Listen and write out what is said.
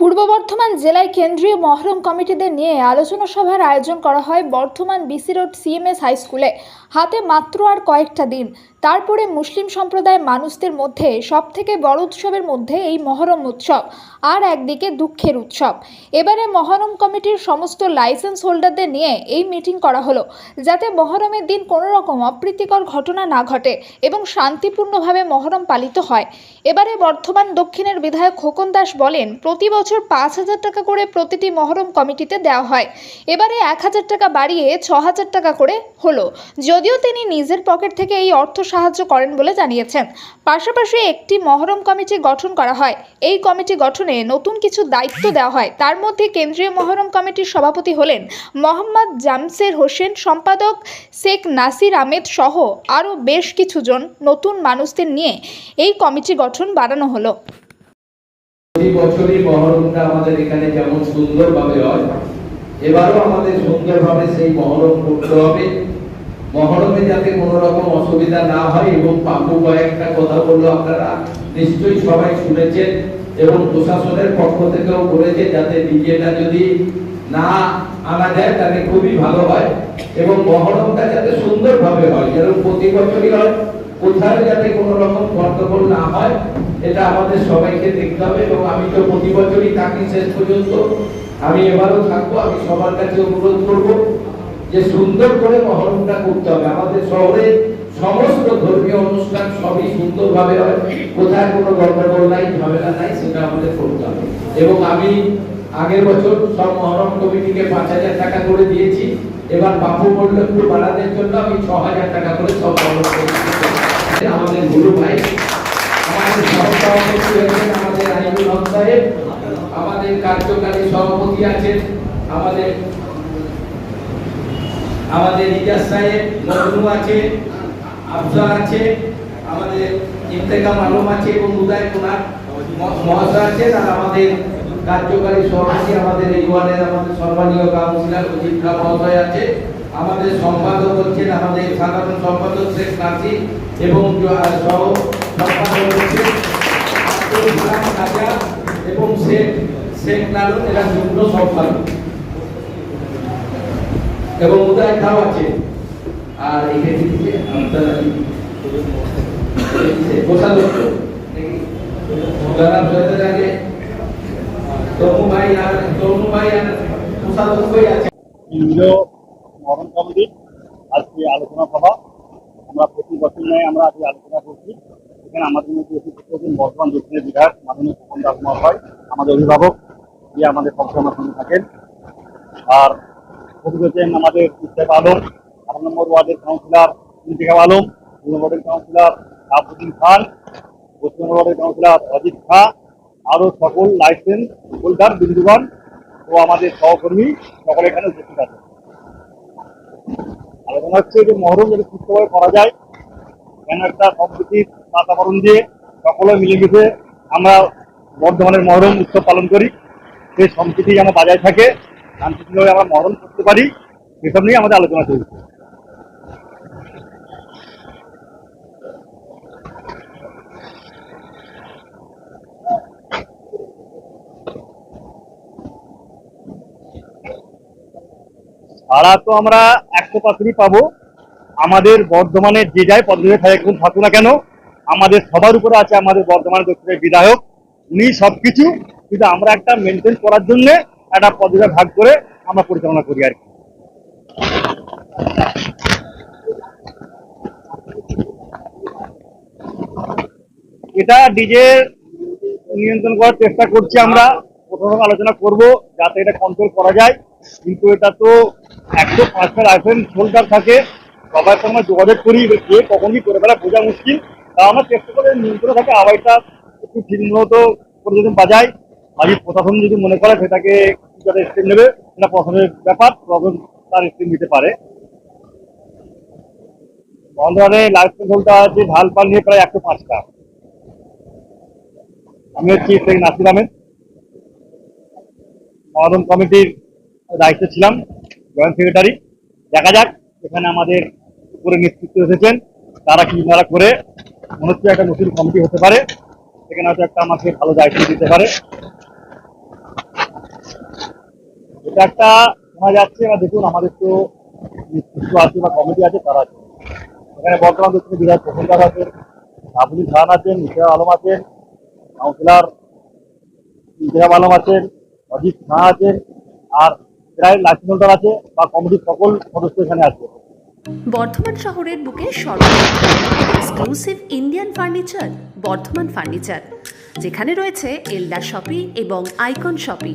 পূর্ব বর্ধমান জেলায় কেন্দ্রীয় মহরম কমিটিদের নিয়ে আলোচনা সভার আয়োজন করা হয় Bardhaman BC road CMS high স্কুলে। হাতে মাত্র আর কয়েকটা দিন। তারপরে মুসলিম সম্প্রদায়ের মানুষদের মধ্যে সবথেকে বড় উৎসবের মধ্যে এই মহরম উৎসব আর একদিকে দুঃখের উৎসব। এবারে মহরম কমিটির সমস্ত লাইসেন্স হোল্ডারদের নিয়ে এই মিটিং করা হলো, যাতে মহরমের দিন কোনো রকম অপ্রীতিকর ঘটনা না ঘটে এবং শান্তিপূর্ণভাবে মহরম পালিত হয়। এবারে বর্ধমান দক্ষিণের বিধায়ক খোকন দাস বলেন, প্রতি বছর পাঁচ হাজার টাকা করে প্রতিটি মহরম কমিটিতে দেওয়া হয়। এবারে এক হাজার টাকা বাড়িয়ে ছ হাজার টাকা করে হলো। যদিও তিনি নিজের পকেট থেকে এই অর্থ সাহায্য করেন বলে জানিয়েছেন। পাশাপাশি একটি মহরম কমিটি গঠন করা হয়। এই কমিটি গঠনে নতুন কিছু দায়িত্ব দেওয়া হয়। তার মধ্যে কেন্দ্রীয় মহরম কমিটির সভাপতি হলেন মোহাম্মদ জামসের হোসেন, সম্পাদক শেখ নাসির আহমেদ সহ আরও বেশ কিছুজন নতুন মানুষদের নিয়ে এই কমিটি গঠন বাড়ানো হলো। প্রতি বছরই মহরমটা আমাদের এখানে যেমন সুন্দরভাবে হয়, এবারও আমাদের সুন্দরভাবে সেই মহরম করতে হবে। মহরমে যাতে কোনো রকম অসুবিধা না হয় এবং পাপু কয়েকটা কথা বলল আপনারা, নিশ্চয়ই সবাই শুনেছেন এবং প্রশাসনের পক্ষ থেকেও বলেছে যাতে ডিজেটা যদি না আনা যায় তাহলে খুবই ভালো হয় এবং মহরমটা যাতে সুন্দরভাবে হয়, যেরকম প্রতি বছরই হয়, কোথাও যাতে কোনো রকম গন্ডগোল না হয়, এটা আমাদের সবাইকে দেখতে হবে এবং আমি তো প্রতি বছরই থাকি শেষ পর্যন্ত। আমি এবারও থাকব, আমি সবার কাছে অনুরোধ করব। যে সুন্দর করে মহরমটা করতে হবে। আমাদের শহরে সমস্ত ধর্মীয় অনুষ্ঠান সবই সুন্দরভাবে হয়। কোথায় কোনো গন্ডগোল নাই, ঝামেলা নাই, সেটা আমাদের করতে হবে। এবং আমি আগের বছর সব মহরম কমিটিকে পাঁচ হাজার টাকা করে দিয়েছি। এবার বাপু বলল, একটু বাড়ানোর জন্য আমি ছ হাজার টাকা করে সব মহরম কমিটিকে আমাদের গুরু ভাই, আমাদের সহসভাপতি আমাদের আইনুল হক সাহেব, আমাদের কার্যকারী সভাপতি আছেন, আমাদের আমাদের ইজাজ সাহেব মজনু আছে আফজাল আছে, আমাদের ইন্তেকাম আলম আছে এবং উদয় কুমার ম- মহাশয় আছেন আর আমাদের কার্যকারী সভাপতি আমাদের এই ওয়ার্ডের আমাদের সম্মানীয় কাউন্সিলর অজিত খা মহাশয় আছে, আমাদের সম্পাদক হচ্ছেন আমাদের সাধারণ সম্পাদক শেখ নাসির এবং সহ সম্পাদক হচ্ছেন এবং শেখ শেখ লালন এরা যুগ্ম সম্পাদক। এবং উদয় খাও আছে। আর এখানে দিচ্ছে আপনারা কোষাধ্যক্ষ জনাব জয়দের আগে তমু ভাই আর তমু ভাই আর কোষাধ্যক্ষই আছে। কেন্দ্রীয় মরণ কমিটি, আজকে আলোচনা সভা। আমরা প্রতি বছর নেয়, আমরা আজকে আলোচনা করছি। এখানে আমাদের মধ্যে উপস্থিত হয়েছেন বর্তমান দক্ষিণের বিধায়ক মাননীয় খোকন দাস মহাশয়, আমাদের অভিভাবক যে আমাদের সবসময় আমার সঙ্গে থাকেন। আর হচ্ছেন আমাদের ইস্তেফ আলম আট নম্বর ওয়ার্ডের কাউন্সিলর ইন্তিকাব আলম দুই নম্বর ওয়ার্ডের কাউন্সিলর আবুদ্দিন খান, পশ্চিম ওয়ার্ডের কাউন্সিলর অজিত খা, আরও সকল লাইসেন্স হোল্ডার বিন্দুগণ ও আমাদের সহকর্মী সকলে এখানে উপস্থিত আছে। আলোচনা হচ্ছে যে মহরম যদি সুস্থভাবে করা যায়, কেন একটা সম্প্রীতির বাতাবরণ দিয়ে সকলে মিলেমিশে আমরা বর্ধমানের মহরম উৎসব পালন করি, সেই সম্প্রীতি যেন বজায় থাকে শান্তিপূর্ণভাবে আমরা মহরম করতে পারি, এসব নিয়ে আমাদের আলোচনা চলছে। ভাড়া তো আমরা একশো পার্সেন্টই পাবো। আমাদের বর্ধমানের যে যায় পদ্ধতি থাকুন থাকুক না কেন, আমাদের সবার উপরে আছে আমাদের বর্ধমানের দক্ষিণের বিধায়ক। উনি সবকিছু, কিন্তু আমরা একটা মেনটেন করার জন্য একটা পদ্ধতি ভাগ করে আমরা পরিচালনা করি আর কি। এটা ডিজে নিয়ন্ত্রণ করার চেষ্টা করছি আমরা। প্রথমে আলোচনা করব যাতে এটা কন্ট্রোল করা যায়। কিন্তু এটা তো একশো পাঁচটা লাইসেন্স হোল্ডার থাকে। সবার সঙ্গে যোগাযোগ করি কে কখন কি করে ফেলা বোঝা মুশকিল। তা আমরা চেষ্টা করে নিয়ন্ত্রণ থাকে আওয়াজটা একটু ঠিক মতো বাজায়। বাড়ির প্রশাসন যদি মনে করে সেটাকে যাতে স্টেপ নেবে, সেটা প্রশাসনের ব্যাপার, প্রশাসন তার স্টেপ নিতে পারে। বর্ধমানে লাইসেন্স হোল্ডার আছে ঢাল পাল নিয়ে প্রায় একশো পাঁচটা। আমি হচ্ছি শেখ নাসির আহমেদ। সমাধান কমিটির দায়িত্বে ছিলাম, জয়েন্ট সেক্রেটারি। দেখা যাক, এখানে আমাদের উপরে নেতৃত্ব এসেছেন। তারা কি তারা করে, মনে হচ্ছে একটা নতুন কমিটি হতে পারে। সেখানে হয়তো একটা আমাকে ভালো দায়িত্ব দিতে পারে। এটা একটা শোনা যাচ্ছে এবার দেখুন, আমাদের তো নেতৃত্ব আছে বা কমিটি আছে, তারা আছে। এখানে বর্তমান দক্ষিণ বিধায়ক প্রফুল দাস আছেন আবুল খান আছেন নিশা আলম আছেন, কাউন্সিলর ইন্দিরা আলম আছেন, অজিত খাঁ আছেন, আর প্রায় লাক্ষ্মীনন্দন আছে বা কমিটির সকল সদস্য এখানে আছে। বর্ধমান শহরের বুকে exclusive Indian furniture Bardhaman furniture যেখানে রয়েছে এলডা শপি এবং আইকন শপি